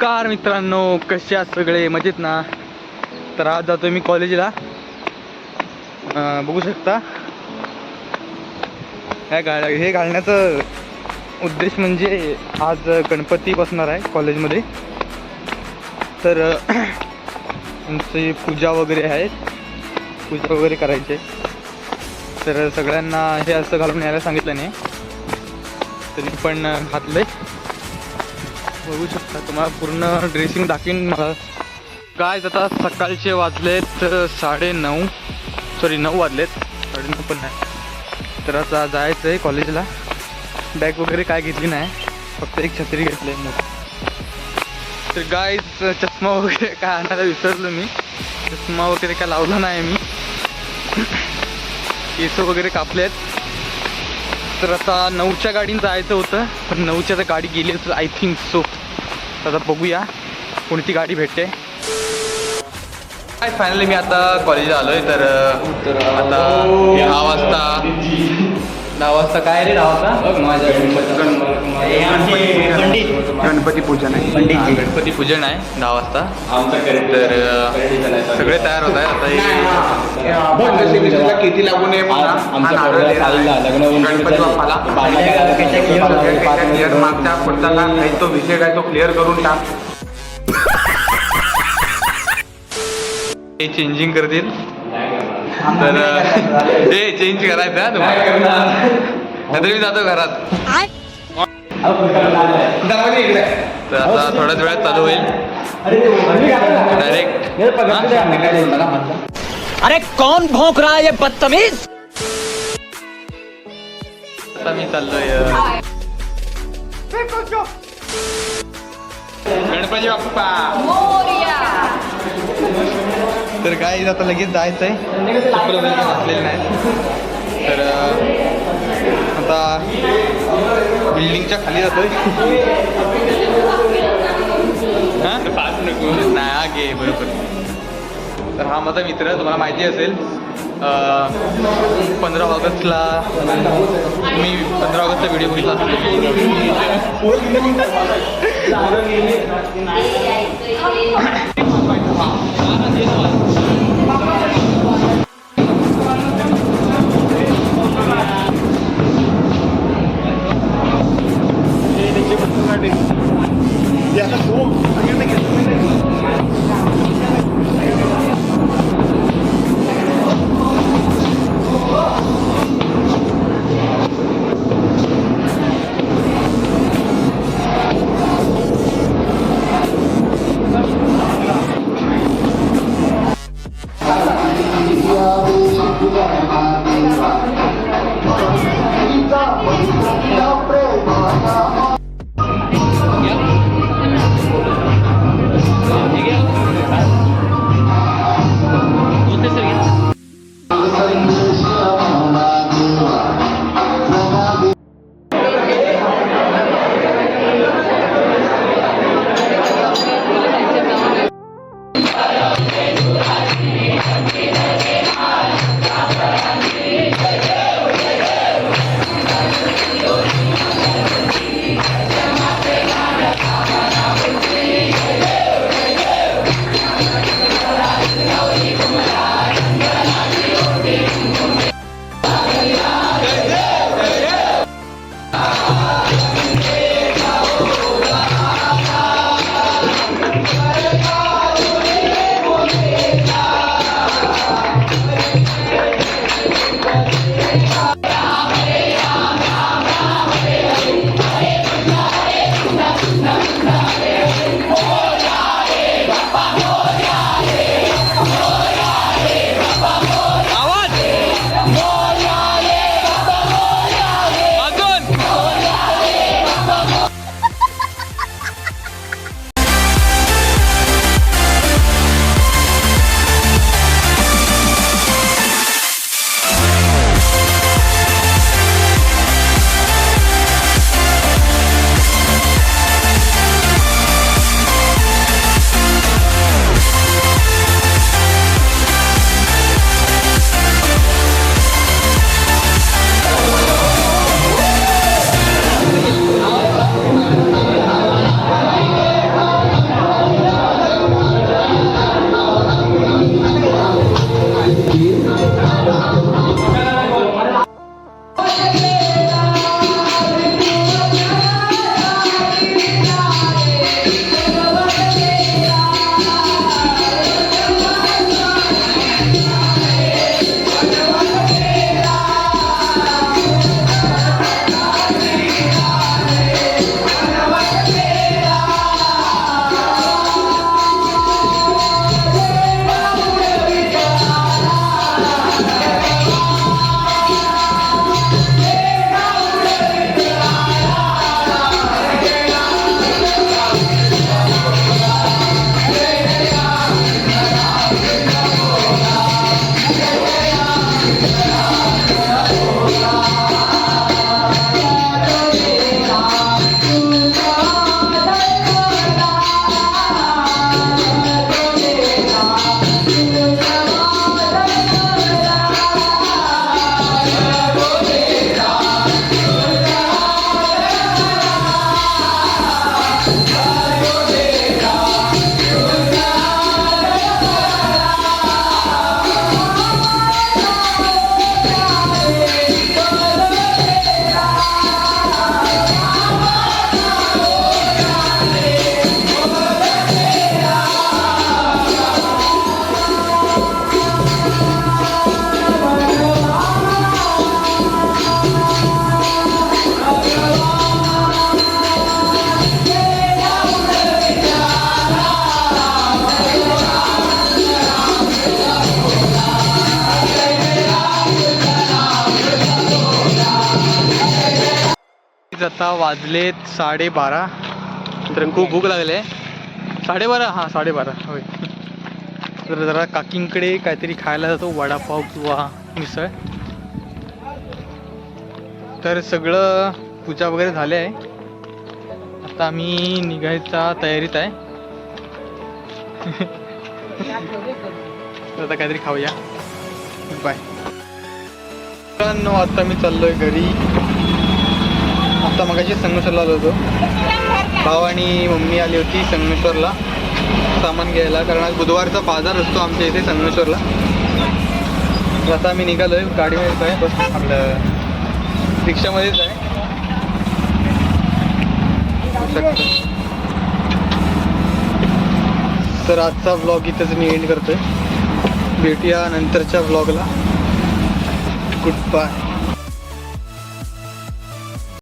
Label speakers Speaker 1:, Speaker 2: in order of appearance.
Speaker 1: Car मित्रांनो कसे आहात सगळे? मजेत ना? तर आज जातोय मी कॉलेजला बघू शकता. ह्या गाड्या हे घालण्याचं उद्देश म्हणजे आज गणपती बसणार आहे कॉलेजमध्ये तर आमची पूजा वगैरे आहे. पूजा वगैरे करायची आहे. तर सगळ्यांना हे असं घालून यायला सांगितलं नाही. तरी पण घातलं आहे बघू शकता. तुम्हाला पूर्ण ड्रेसिंग दाखवीन मला. काय आता सकाळचे वाजलेत साडे नऊ सॉरी नऊ वाजलेत. साडे नऊ पण नाही. तर आता जायचं आहे कॉलेजला बॅग वगैरे काय घेतली नाही. फक्त एक छत्री घेतली आहे मोठी. तर गाय चष्मा वगैरे काय आणायला विसरलो मी. चष्मा वगैरे काय लावला नाही मी. केस वगैरे कापले आहेत तर आता नऊच्या गाडीनं जायचं होतं पण नऊच्या तर गाडी गेली आय थिंक सो आता बघूया कोणती गाडी भेटते. काय फायनली मी आता कॉलेजला आलोय तर अं, आता दहा वाजता दहा वाजता काय रे दहा वाजता?
Speaker 2: गणपती पूजन आहे.
Speaker 1: हा, गणपती पूजन आहे दहा वाजता. तर सगळे तयार होत आहे आता हे
Speaker 2: किती लागू नये हा. गणपती बाप्पाला clear मागच्या पुढचा तो विषय काय तो क्लिअर करून टाक.
Speaker 1: हे चेंजिंग करतील. तर हे चेंज करायचं तुम्हाला. मी जातो घरात. तर आता। थोड्याच वेळात चालू होईल डायरेक्ट
Speaker 3: अरे कौन भौंक रहा है ये बदतमीज?
Speaker 1: आता मी चाललोय गणपती बाप्पा तर काय आता लगेच जायचं आहे चप्पल वगैरे काही घातलेलं नाही तर आता बिल्डिंगच्या खाली जातोय. नाही गे बरोबर. तर हा माझा मित्र तुम्हाला माहिती असेल. पंधरा ऑगस्टला मी पंधरा ऑगस्टचा व्हिडिओ घेतला असतो driving. Yeah, that's cool. I'm gonna make it. आता वाजलेत साडेबारा. तर खूप भूक लागली. आहे साडेबारा हां साडेबारा. होय. तर जरा काकींकडे काहीतरी खायला जातो वडापाव किंवा मिसळ. तर सगळं पूजा वगैरे झाले आहे. आता आम्ही निघायचा तयारीत आहे. तर आता काहीतरी खाऊया. बाय आता मी चाललोय घरी. आता मगाशी संगमेश्वरला आलो होतो. भाव आणि मम्मी आली होती संगमेश्वरला. सामान घ्यायला कारण आज बुधवारचा बाजार असतो आमच्या इथे संगमेश्वरला. आता आम्ही निघालोय गाडीमध्येच आहे बस आपलं रिक्षामध्येच आहे. तर आजचा ब्लॉग इथंच मी एंड करतोय. भेटूया नंतरच्या ब्लॉगला गुड बाय